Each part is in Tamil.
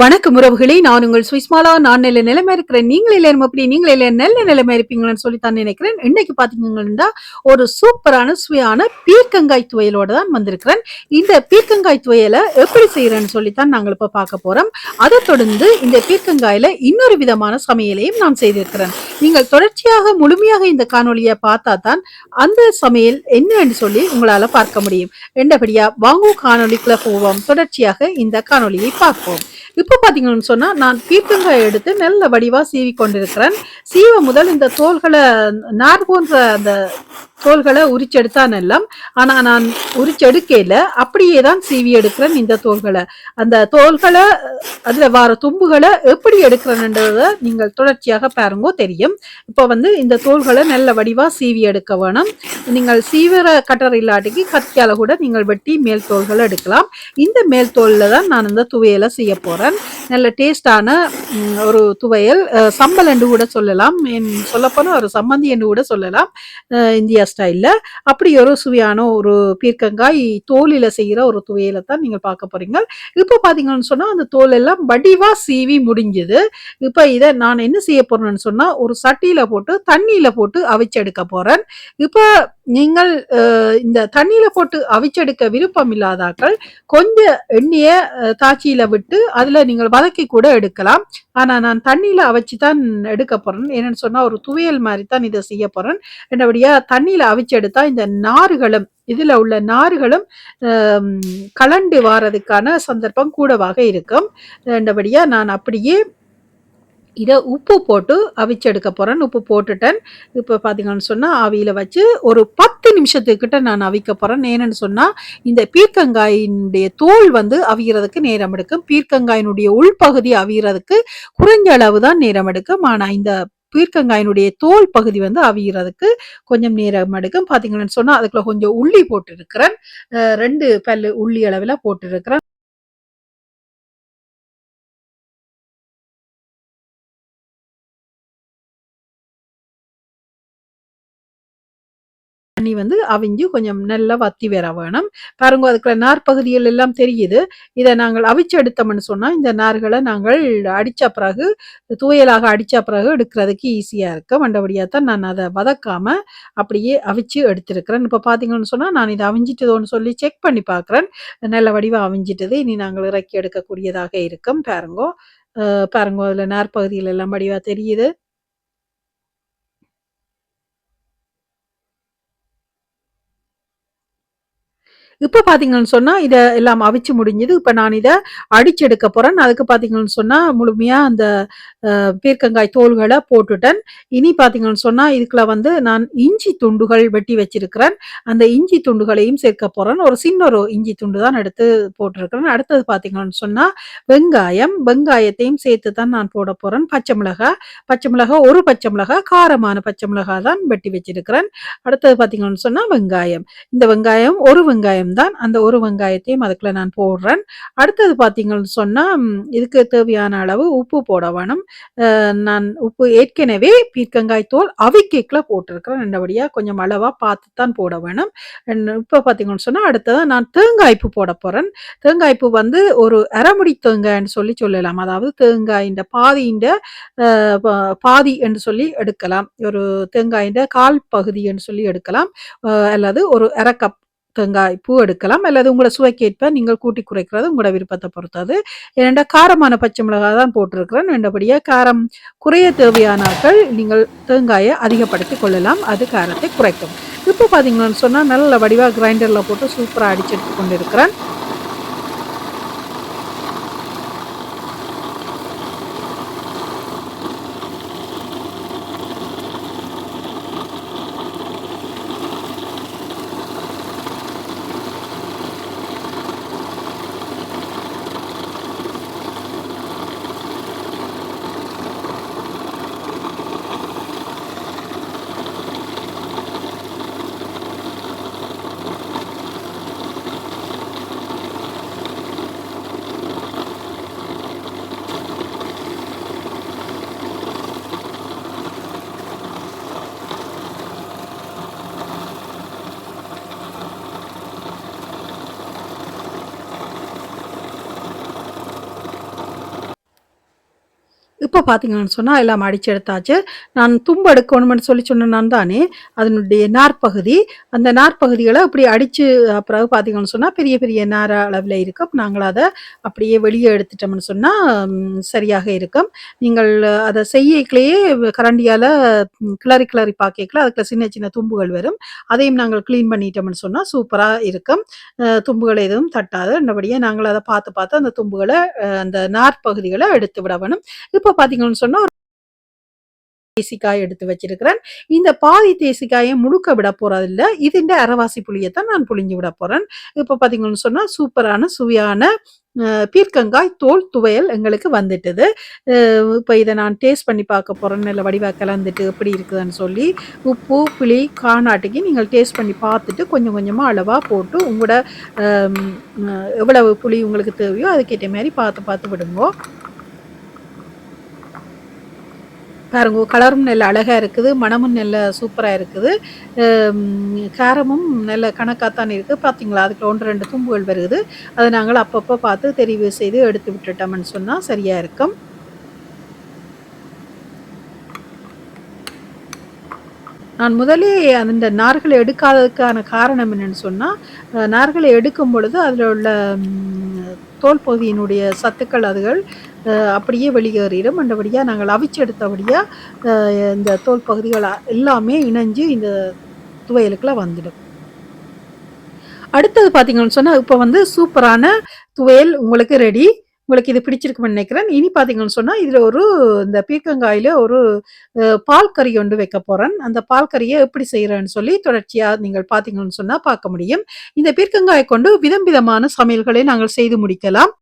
வணக்கம் உறவுகளே நான் உங்கள் சுவிஸ்மாலா. நான் நல்ல நிலைமை இருக்கிறேன். நீங்களே இல்லை அப்படி நீங்களே இல்லை நல்ல நிலைமை இருப்பீங்கன்னு சொல்லி தான் நினைக்கிறேன். இன்னைக்கு பாத்தீங்கன்னா ஒரு சூப்பரான சுவையான பீர்க்கங்காய் துவையலோட தான் வந்திருக்கிறேன். இந்த பீர்க்கங்காய் துவையலை எப்படி செய்யறேன்னு சொல்லித்தான் நாங்கள் இப்ப பார்க்க போறோம். அதை தொடர்ந்து இந்த பீர்க்கங்காயில இன்னொரு விதமான சமையலையும் நான் செய்திருக்கிறேன். நீங்கள் தொடர்ச்சியாக முழுமையாக இந்த காணொலியை பார்த்தா தான் அந்த சமையல் என்னன்னு சொல்லி உங்களால பார்க்க முடியும். என்றபடியா வாங்கு காணொலிக்குள்ள போவோம். தொடர்ச்சியாக இந்த காணொலியை பார்ப்போம். இப்போ பார்த்தீங்கன்னு சொன்னா நான் பீர்க்கங்காய் எடுத்து நல்ல வடிவாக சீவி கொண்டிருக்கிறேன் சீவ முதல் இந்த தோள்களை நார் போன்ற அந்த தோள்களை உரிச்செடுத்தான் எல்லாம் ஆனா நான் உரிச்செடுக்கையில அப்படியே தான் சீவி எடுக்கிறேன் இந்த தோள்களை. அந்த தோள்களை அதுல வார தும்புகளை எப்படி எடுக்கிறேன்ன்றத நீங்கள் தொடர்ச்சியாக பாருங்கோ தெரியும். இப்போ வந்து இந்த தோள்களை நல்ல வடிவா சீவி எடுக்க வேணும். நீங்கள் சீவிர கட்டர் இல்லாட்டிக்கு கத்தியால கூட நீங்கள் வெட்டி மேல் தோள்களை எடுக்கலாம். இந்த மேல் தோல்ல தான் நான் இந்த துவையலை செய்ய போறேன். நல்ல டேஸ்டான ஒரு துவையல். சம்பல் என்று கூட சொல்லலாம். சொல்லப்போனால் ஒரு சம்மந்தி என்று கூட சொல்லலாம். இந்தியா ஸ்டைலில். அப்படி ஒரு சுவையான ஒரு பீர்க்கங்காய் தோலில் செய்கிற ஒரு துவையலை தான் நீங்கள் பார்க்க போகிறீங்க இப்போ பார்த்தீங்கன்னு சொன்னால் அந்த தோல் எல்லாம் வடிவாக சீவி முடிஞ்சுது. இப்போ இதை நான் என்ன செய்ய போகிறேன்னு சொன்னால் ஒரு சட்டியில் போட்டு தண்ணியில் போட்டு அவிச்செடுக்க போகிறேன் இப்போ நீங்கள் இந்த தண்ணியில போட்டு அவிச்செடுக்க விருப்பம் இல்லாதாக்கள் கொஞ்சம் எண்ணெய அஹ், தாச்சியில விட்டு அதுல நீங்கள் வதக்கி கூட எடுக்கலாம். ஆனா நான் தண்ணியில அவிச்சு தான் எடுக்க போறேன். என்னன்னு சொன்னா ஒரு துவையல் மாதிரி தான் இதை செய்ய போறேன். என்னபடியா தண்ணியில அவிச்சு எடுத்தா இந்த நார்களும் இதுல உள்ள நார்களும் கலண்டு வாரதுக்கான சந்தர்ப்பம் கூடவாக இருக்கும். என்றபடியா நான் அப்படியே இதை உப்பு போட்டு அவிச்செடுக்க போகிறேன் உப்பு போட்டுட்டேன். இப்போ பார்த்தீங்கன்னு சொன்னால் அவியில் வச்சு ஒரு பத்து நிமிஷத்துக்கிட்ட நான் அவிக்க போகிறேன் ஏன்னு சொன்னால் இந்த பீர்க்கங்காயினுடைய தோல் வந்து அவியறதுக்கு நேரம் எடுக்கும். பீர்க்கங்காயினுடைய உள்பகுதி அவியறதுக்கு குறைஞ்ச அளவு தான் நேரம் எடுக்கும். ஆனால் இந்த பீர்க்கங்காயினுடைய தோல் பகுதி வந்து அவியறதுக்கு கொஞ்சம் நேரம் எடுக்கும். பார்த்தீங்கன்னு சொன்னால் அதுக்குள்ள கொஞ்சம் உள்ளி போட்டிருக்கிறேன். ரெண்டு பல் உள்ளி அளவில் போட்டிருக்கிறேன். தண்ணி வந்து அவிஞ்சு கொஞ்சம் நல்லா வத்தி வர வேணும். பாருங்க அதுக்குள்ள நார் பகுதிகள் எல்லாம் தெரியுது. இதை நாங்கள் அவிச்சு எடுத்தோம்னு சொன்னால் இந்த நார்களை நாங்கள் அடித்த பிறகு தூயலாக அடித்த பிறகு எடுக்கிறதுக்கு ஈஸியாக இருக்கும். மண்டபடியாக தான் நான் அதை வதக்காமல் அப்படியே அவிச்சு எடுத்திருக்கிறேன். இப்போ பார்த்தீங்கன்னு சொன்னால் நான் இதை அவிஞ்சிட்டதோன்னு சொல்லி செக் பண்ணி பார்க்குறேன் நல்ல வடிவாக அவிஞ்சிட்டது. இனி நாங்கள் இறக்கி எடுக்கக்கூடியதாக இருக்கும். பாருங்கோ பாருங்க அதில் நார் பகுதிகள் எல்லாம் வடிவாக தெரியுது. இப்போ பார்த்தீங்கன்னு சொன்னால் இதை எல்லாம் அவிச்சு முடிஞ்சது. இப்போ நான் இதை அடிச்செடுக்க போகிறேன் அதுக்கு பார்த்தீங்கன்னு சொன்னால் முழுமையாக அந்த பீர்க்கங்காய் தோள்களை போட்டுட்டேன். இனி பார்த்தீங்கன்னு சொன்னால் இதுக்குள்ள வந்து நான் இஞ்சி துண்டுகள் வெட்டி வச்சிருக்கிறேன். அந்த இஞ்சி துண்டுகளையும் சேர்க்க போகிறேன் ஒரு சின்ன ஒரு இஞ்சி துண்டு தான் எடுத்து போட்டிருக்கிறேன். அடுத்தது பார்த்தீங்கன்னு சொன்னால் வெங்காயம், வெங்காயத்தையும் சேர்த்து தான் நான் போட போகிறேன் பச்சை மிளகாய், பச்சை மிளகாய், ஒரு பச்சை மிளகாய், காரமான பச்சை மிளகாய் தான் வெட்டி வச்சிருக்கிறேன். அடுத்தது பார்த்தீங்கன்னு சொன்னால் வெங்காயம். இந்த வெங்காயம், ஒரு வெங்காயம் தான். அந்த ஒரு வெங்காயத்தையும் அதுக்குள்ள நான் போடுறேன். அடுத்தது பார்த்தீங்கன்னு சொன்னால் இதுக்கு தேவையான அளவு உப்பு போட வேணும். நான் உப்பு ஏற்கனவே பீர்க்கங்காய் தோல் அவிக்கேக்கில் போட்டிருக்கிறேன். ரெண்டபடியாக கொஞ்சம் அளவாக பார்த்து தான் போட வேணும். இப்போ பார்த்தீங்கன்னு சொன்னால் அடுத்ததா நான் தேங்காய்ப்பு போட போகிறேன் தேங்காய் பூ வந்து ஒரு அரைமுடி தேங்காய்ன்னு சொல்லி சொல்லலாம். அதாவது தேங்காயின்ட பாதியின்ட பாதி என்று சொல்லி எடுக்கலாம். ஒரு தேங்காயின்ட 1/4 பகுதி என்று சொல்லி எடுக்கலாம். அல்லது ஒரு அரை கப் தேங்காய் பூ எடுக்கலாம். அல்லது உங்களோட சுவைக்கேற்ப நீங்கள் கூட்டி குறைக்கிறது உங்களோட விருப்பத்தை பொறுத்தது. ஏனென்டா காரமான பச்சை மிளகாய் தான் போட்டிருக்கிறேன். வேண்டபடியாக காரம் குறைய தேவையானாக்கள் நீங்கள் தேங்காயை அதிகப்படுத்திக் கொள்ளலாம். அது காரத்தை குறைக்கும். இப்போ பார்த்தீங்கன்னு சொன்னால் நல்ல வடிவாக கிரைண்டரில் போட்டு சூப்பராக அடிச்சு கொண்டு கொண்டிருக்கிறேன். இப்போ பார்த்தீங்கன்னு சொன்னால் எல்லாம் அடிச்சு எடுத்தாச்சு. நான் தும்பு எடுக்கணும்னு சொல்லி சொன்னேன் நான் தானே, அதனுடைய நார்பகுதி அந்த நார்பகுதிகளை அப்படி அடிச்சு பிறகு பார்த்தீங்கன்னு சொன்னால் பெரிய பெரிய நார அளவில் இருக்கும். நாங்கள் அதை அப்படியே வெளியே எடுத்துட்டோம்னு சொன்னால் சரியாக இருக்கும். நீங்கள் அதை செய்யக்கலேயே கரண்டியால் கிளறி கிளறி பார்க்கல அதுக்குள்ள சின்ன சின்ன தும்புகள் வரும். அதையும் நாங்கள் கிளீன் பண்ணிட்டோம்னு சொன்னால் சூப்பராக இருக்கும். தும்புகள் எதுவும் தட்டாது. நல்லபடியாக நாங்கள் அதை பார்த்து பார்த்து அந்த தும்புகளை அந்த நார்பகுதிகளை எடுத்து விட வேணும். இப்போ பார்த்தீங்கன்னு சொன்னா தேசிக்காய் எடுத்து வச்சிருக்கிறேன். இந்த பாதி தேசிக்காயை முழுக்க விட போறதில்ல. இதுண்ட அரவாசி புளியத்தான் நான் புழிஞ்சு விட போறேன். இப்போ பார்த்தீங்கன்னு சொன்னா, சூப்பரான சுவையான பீர்க்கங்காய் தோல் துவையல் எங்களுக்கு வந்துட்டுது. இப்போ இதை நான் டேஸ்ட் பண்ணி பார்க்க போகிறேன் இல்லை வடிவா கலந்துட்டு எப்படி இருக்குதுன்னு சொல்லி, உப்பு, புளி காணாட்டுக்கு நீங்கள் டேஸ்ட் பண்ணி பார்த்துட்டு கொஞ்சம் கொஞ்சமாக அளவாக போட்டு உங்களோட எவ்வளவு புளி உங்களுக்கு தேவையோ அதுக்கேற்ற மாதிரி பார்த்து பார்த்து விடுங்கோ. பாருங்க கலரும் நல்ல அழகா இருக்குது. மனமும் நல்ல சூப்பரா இருக்குது. காரமும் நல்ல கணக்காகத்தான் இருக்குது இருக்கு. பார்த்தீங்களா? அதுக்கு ஒன்று ரெண்டு தும்புகள் வருகுது. அதை நாங்கள் அப்பப்போ பார்த்து தெரிவு செய்து எடுத்து விட்டுட்டோம்னு சொன்னா சரியா இருக்கும். நான் முதலே அந்த நார்களை எடுக்காததுக்கான காரணம் என்னன்னு சொன்னா, நார்களை எடுக்கும் பொழுது அதில் உள்ள தோல் பகுதியினுடைய சத்துக்கள் அதுகள் அப்படியே வெளியேறிடும். அந்தபடியாக நாங்கள் அவிச்சு எடுத்தபடியா இந்த தோல் பகுதிகள் எல்லாமே இணைஞ்சு இந்த துவையலுக்குள்ள வந்துடும். அடுத்தது பார்த்தீங்கன்னு சொன்னால் இப்போ வந்து சூப்பரான துவையல் உங்களுக்கு ரெடி. உங்களுக்கு இது பிடிச்சிருக்குன்னு நினைக்கிறேன். இனி பார்த்தீங்கன்னு சொன்னால் இதில் ஒரு இந்த பீக்கங்காயில் ஒரு பால் கறி ஒன்று வைக்க போகிறேன் அந்த பால் கறியை எப்படி செய்கிறேன்னு சொல்லி தொடர்ச்சியாக நீங்கள் பார்த்தீங்கன்னு சொன்னால் பார்க்க முடியும். இந்த பீர்க்கங்காயை கொண்டு விதம் விதமான சமையல்களை நாங்கள் செய்து முடிக்கலாம்.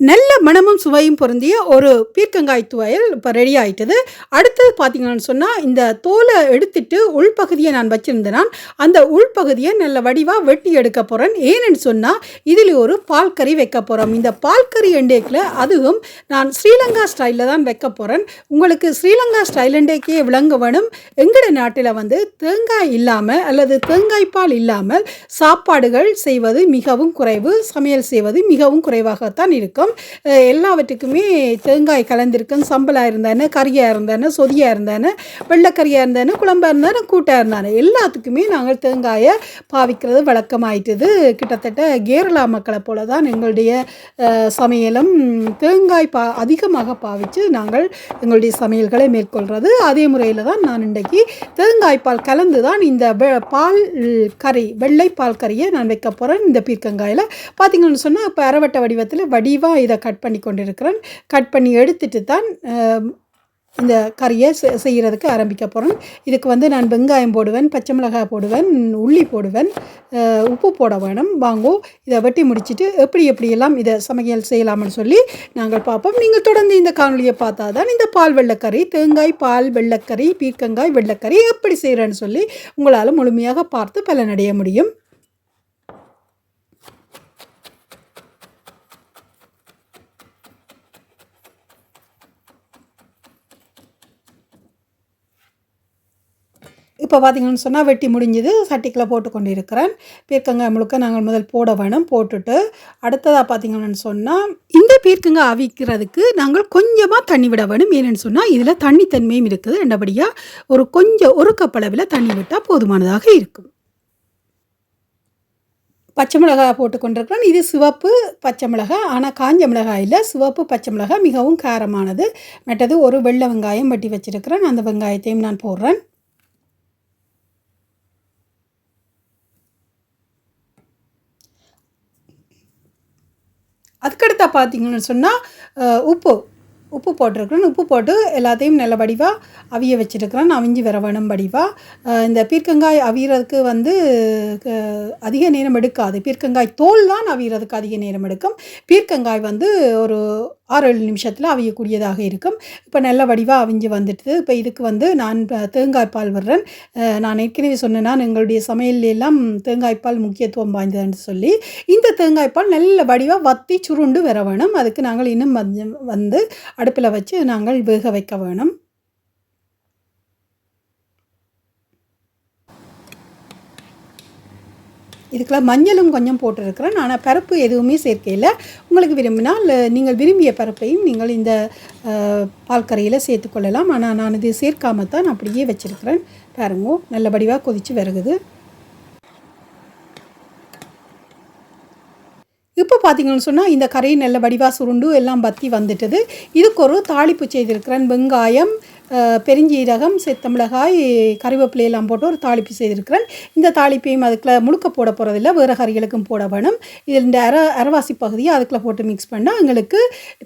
நல்ல மணமும் சுவையும் பொருந்திய ஒரு பீர்க்கங்காய் துவையல் இப்போ ரெடி ஆகிட்டது அடுத்தது பார்த்தீங்கன்னு சொன்னால் இந்த தோலை எடுத்துட்டு உள்பகுதியை நான் வச்சிருந்தேனாம். அந்த உள்பகுதியை நல்ல வடிவாக வெட்டி எடுக்க போகிறேன் ஏன்னு சொன்னால் இதில் ஒரு பால் கறி வைக்க போகிறோம் இந்த பால் கறி எண்டேக்கில் அதுவும் நான் ஸ்ரீலங்கா ஸ்டைலில் தான் வைக்க போகிறேன் உங்களுக்கு ஸ்ரீலங்கா ஸ்டைல்ண்டேக்கே விளங்க வேணும். எங்கட நாட்டில் வந்து தேங்காய் இல்லாமல் அல்லது தேங்காய் பால் இல்லாமல் சாப்பாடுகள் செய்வது மிகவும் குறைவு. சமையல் செய்வது மிகவும் குறைவாகத்தான் இருக்கும். அ எல்லாவற்றுக்குமே தேங்காய் கலந்திருக்கும். சம்பளாக இருந்தானே கறியாக இருந்தானே சொதியாக இருந்தானே வெள்ளைக்கறியாக இருந்தானே குழம்பாக இருந்தானே கூட்டாக இருந்தானே எல்லாத்துக்குமே நாங்கள் தேங்காயை பாவிக்கிறது வழக்கமாயிட்டது. கிட்டத்தட்ட கேரளா மக்களை போல தான் எங்களுடைய சமையலும் தேங்காய் பா அதிகமாக பாவித்து நாங்கள் எங்களுடைய சமையல்களை மேற்கொள்கிறது அதே முறையில் தான் நான் இன்றைக்கு தேங்காய் பால் கலந்து தான் இந்த பால் கறி வெள்ளை பால் கறியை நான் வைக்க போகிறேன் இந்த பீர்க்கங்காயில் பார்த்தீங்கன்னு சொன்னால் இப்போ அரவட்டை வடிவத்தில் வடிவாக இதை கட் பண்ணி கொண்டிருக்கிறேன். கட் பண்ணி எடுத்துட்டு தான் இந்த கறியை செ ஆரம்பிக்க போகிறேன் இதுக்கு வந்து நான் வெங்காயம் போடுவேன், பச்சை மிளகாய் போடுவேன், உள்ளி போடுவேன், உப்பு போட வேணும். வாங்கோ இதை வெட்டி முடிச்சுட்டு எப்படி எப்படியெல்லாம் இதை சமையல் செய்யலாம்னு சொல்லி நாங்கள் பார்ப்போம். நீங்கள் தொடர்ந்து இந்த காணொலியை பார்த்தா தான் இந்த பால் வெள்ளக்கறி, தேங்காய் பால் வெள்ளக்கறி, பீர்க்கங்காய் வெள்ளக்கறி எப்படி செய்கிறேன்னு சொல்லி உங்களால் முழுமையாக பார்த்து பலனடைய முடியும். இப்போ பார்த்தீங்கன்னு சொன்னால் வெட்டி முடிஞ்சது. சட்டிக்கில் போட்டு கொண்டிருக்கிறேன். பீர்க்கங்காய் முழுக்க நாங்கள் முதல் போட வேணும். போட்டுட்டு அடுத்ததாக பார்த்தீங்கன்னு சொன்னால் இந்த பீர்க்கங்காய் அவிக்கிறதுக்கு நாங்கள் கொஞ்சமாக தண்ணி விட வேணும். ஏன்னு சொன்னால் இதில் தண்ணி தன்மையும் இருக்குது. ரெண்டபடியாக ஒரு கொஞ்சம் ஒரு கப்பளவில் தண்ணி விட்டால் போதுமானதாக இருக்கும். பச்சை மிளகாய் போட்டு கொண்டிருக்கிறேன். இது சிவப்பு பச்சை மிளகாய். ஆனால் காஞ்ச மிளகாய் சிவப்பு பச்சை மிளகாய் மிகவும் காரமானது. மற்றது ஒரு வெள்ளை வெங்காயம் வெட்டி வச்சுருக்கிறேன் அந்த வெங்காயத்தையும் நான் போடுறேன். அதுக்கடுத்தா பார்த்தீங்கன்னு சொன்னால் உப்பு உப்பு போட்டிருக்கிறேன். உப்பு போட்டு எல்லாத்தையும் நல்ல வடிவாக அவிய வச்சுருக்கிறேன் அவிஞ்சு வர வேணும் இந்த பீர்க்கங்காய் அவியறதுக்கு வந்து க அதிக நேரம் எடுக்காது. பீர்க்கங்காய் தோல் தான் அவியறதுக்கு அதிக நேரம் எடுக்கும். பீர்க்கங்காய் வந்து ஒரு ஆறு ஏழு நிமிஷத்தில் அவியக்கூடியதாக இருக்கும். இப்போ நல்ல வடிவாக அவிஞ்சு வந்துட்டு இப்போ இதுக்கு வந்து நான் ப தேங்காய் பால் வர்றேன் நான் ஏற்கனவே சொன்னேன்னா எங்களுடைய சமையல்ல எல்லாம் தேங்காய் பால் முக்கியத்துவம் வாய்ந்ததுன்னு சொல்லி, இந்த தேங்காய் பால் நல்ல வடிவாக வத்தி சுருண்டு வர வேணும். அதுக்கு நாங்கள் இன்னும் வந்து அடுப்பில் வச்சு நாங்கள் வேக வைக்க வேணும். இதுக்கெல்லாம் மஞ்சளும் கொஞ்சம் போட்டிருக்கிறேன். ஆனால் பருப்பு எதுவுமே சேர்க்கையில். உங்களுக்கு விரும்பினால் நீங்கள் விரும்பிய பருப்பையும் நீங்கள் இந்த பால் கரையில் சேர்த்துக்கொள்ளலாம் ஆனால் நான் இது சேர்க்காம தான் அப்படியே வச்சுருக்கிறேன். பாருங்க நல்லபடியாக கொதித்து வருகுது. இப்போ பார்த்தீங்கன்னு சொன்னால் இந்த கரையை நல்ல வடிவாக சுருண்டு எல்லாம் பற்றி வந்துட்டது. இதுக்கு ஒரு தாளிப்பு செய்திருக்கிறேன். வெங்காயம் பெருஞ்சீரகம் செத்தமிளகாய் கறிவேப்பிலை போட்டு ஒரு தாளிப்பு செய்திருக்கிறேன். இந்த தாளிப்பையும் அதுக்குள்ள முழுக்க போட போகிறதில்ல வேறு கறிகளுக்கும் போட வேணும். இதில் இந்த அர அரவாசி பகுதியை அதுக்குள்ள போட்டு மிக்ஸ் பண்ணால் எங்களுக்கு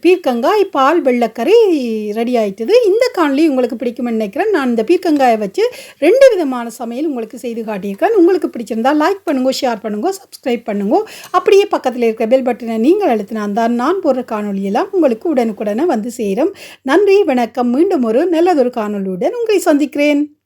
பீர்க்கங்காய் பால் வெள்ளைக்கறி ரெடி ஆகிட்டது இந்த காணொலி உங்களுக்கு பிடிக்கும்னு நினைக்கிறேன். நான் இந்த பீர்க்கங்காயை வச்சு ரெண்டு விதமான சமையல் உங்களுக்கு செய்து காட்டியிருக்கேன் உங்களுக்கு பிடிச்சிருந்தா லைக் பண்ணுங்க ஷேர் பண்ணுங்க சப்ஸ்கிரைப் பண்ணுங்க. அப்படியே பக்கத்தில் இருக்கிற பெல் பட்டனை நீங்கள் அழுத்தினா தான் நான் போடுற காணொலியெல்லாம் உங்களுக்கு உடனுக்குடனே வந்து சேரும். நன்றி வணக்கம். மீண்டும் ஒரு நல்ல நல்லதொரு காணொலியுடன் உங்களை சந்திக்கிறேன்.